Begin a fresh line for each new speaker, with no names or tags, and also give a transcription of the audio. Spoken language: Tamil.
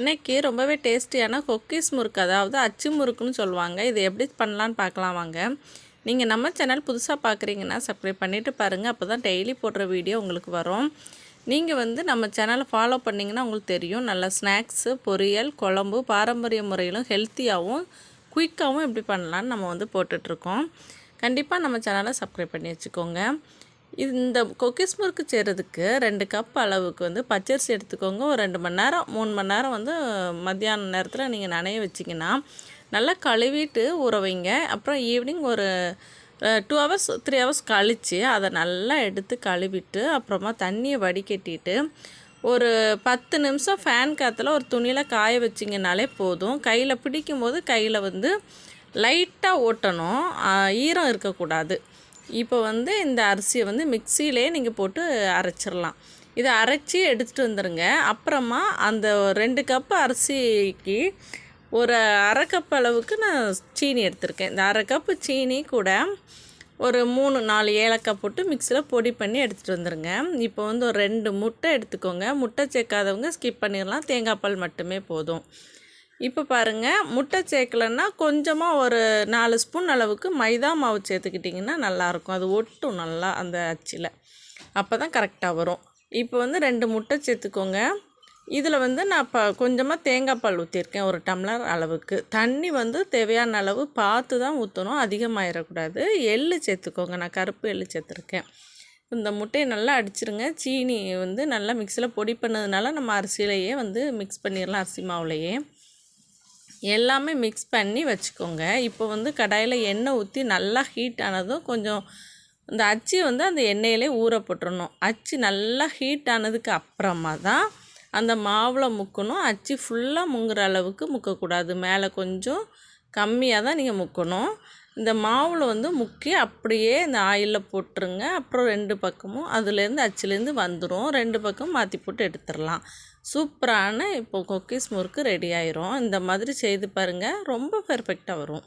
இன்றைக்கி ரொம்பவே டேஸ்டியான கொக்கீஸ் முறுக்கு அதாவது அச்சு முறுக்குன்னு சொல்லுவாங்க. இது எப்படி பண்ணலான்னு பார்க்கலாம் வாங்க. நீங்கள் நம்ம சேனல் புதுசாக பார்க்குறீங்கன்னா சப்ஸ்கிரைப் பண்ணிவிட்டு பாருங்கள் அப்போ தான் டெய்லி போடுற வீடியோ உங்களுக்கு வரும். நீங்கள் வந்து நம்ம சேனலை ஃபாலோ பண்ணிங்கன்னா உங்களுக்கு தெரியும். நல்ல ஸ்நாக்ஸு பொரியல் குழம்பு பாரம்பரிய முறையிலும் ஹெல்த்தியாகவும் குயிக்காகவும் எப்படி பண்ணலான்னு நம்ம வந்து போட்டுட்ருக்கோம் கண்டிப்பாக நம்ம சேனலை சப்ஸ்கிரைப் பண்ணி வச்சுக்கோங்க. இந்த கொக்கிஸ் முறுக்கு செய்கிறதுக்கு ரெண்டு கப் அளவுக்கு வந்து பச்சரிசி எடுத்துக்கோங்க. ஒரு ரெண்டு மணி நேரம் மூணு மணி நேரம் வந்து மத்தியான நேரத்தில் நீங்கள் நனைய வச்சிங்கன்னா நல்லா கழுவிட்டு ஊற வைங்க. அப்புறம் ஈவினிங் ஒரு டூ ஹவர்ஸ் த்ரீ ஹவர்ஸ் கழித்து அதை நல்லா எடுத்து கழுவிட்டு அப்புறமா தண்ணியை வடிகட்டிட்டு ஒரு பத்து நிமிஷம் ஃபேன் காற்றுல ஒரு துணியில் காய வச்சிங்கனாலே போதும். கையில் பிடிக்கும் போது கையில் வந்து லைட்டாக ஓட்டணும். ஈரம் இருக்கக்கூடாது. இப்போ வந்து இந்த அரிசியை வந்து மிக்சியிலே நீங்கள் போட்டு அரைச்சிடலாம் இதை அரைச்சி எடுத்துகிட்டு வந்துடுங்க அப்புறமா அந்த ரெண்டு கப்பு அரிசிக்கு ஒரு அரை கப் அளவுக்கு நான் சீனி எடுத்திருக்கேன். இந்த அரை கப்பு சீனி கூட ஒரு மூணு நாலு ஏலக்காய் போட்டு மிக்சியில் பொடி பண்ணி எடுத்துகிட்டு வந்துடுங்க இப்போ வந்து ஒரு ரெண்டு முட்டை எடுத்துக்கோங்க. முட்டை சேர்க்காதவங்க ஸ்கிப் பண்ணிடலாம் தேங்காய் பால் மட்டுமே போதும். இப்போ பாருங்கள் முட்டை சேர்க்கலன்னா கொஞ்சமாக ஒரு நாலு ஸ்பூன் அளவுக்கு மைதா மாவு சேர்த்துக்கிட்டிங்கன்னா நல்லாயிருக்கும். அது ஒட்டும் நல்லா அந்த அச்சில். அப்போ தான் கரெக்டாக வரும். இப்போ வந்து ரெண்டு முட்டை சேர்த்துக்கோங்க. இதில் வந்து நான் இப்போ கொஞ்சமாக தேங்காய் பால் ஊற்றிருக்கேன் ஒரு டம்ளர் அளவுக்கு. தண்ணி வந்து தேவையான அளவு பார்த்து தான் ஊற்றணும் அதிகமாகிடக்கூடாது எள் சேர்த்துக்கோங்க. நான் கருப்பு எள் சேர்த்துருக்கேன். இந்த முட்டையை நல்லா அடிச்சிருங்க. சீனி வந்து நல்லா மிக்சியில் பொடி பண்ணதுனால நம்ம அரிசியிலையே வந்து மிக்ஸ் பண்ணிடலாம். அரிசி மாவுலையே. எல்லாமே மிக்ஸ் பண்ணி வச்சுக்கோங்க. இப்போ வந்து கடாயில் எண்ணெய் ஊற்றி நல்லா ஹீட் ஆனதும் கொஞ்சம் இந்த அச்சு வந்து அந்த எண்ணெயிலே ஊற போட்டுடணும் அச்சு நல்லா ஹீட் ஆனதுக்கு அப்புறமா தான் அந்த மாவில் முக்கணும். அச்சு ஃபுல்லாக முங்குற அளவுக்கு முக்கக்கூடாது. மேலே கொஞ்சம் கம்மியாக தான் நீங்கள் முக்கணும். இந்த மாவில் வந்து முக்கி அப்படியே இந்த ஆயிலில் போட்டுருங்க. அப்புறம் ரெண்டு பக்கமும் அதுலேருந்து அச்சுலேருந்து வந்துடும் ரெண்டு பக்கம் மாற்றி போட்டு எடுத்துடலாம். சூப்பரான இப்போ கொக்கீஸ் முறுக்கு ரெடி ஆயிரும். இந்த மாதிரி செய்து பாருங்கள் ரொம்ப பெர்ஃபெக்டாக வரும்.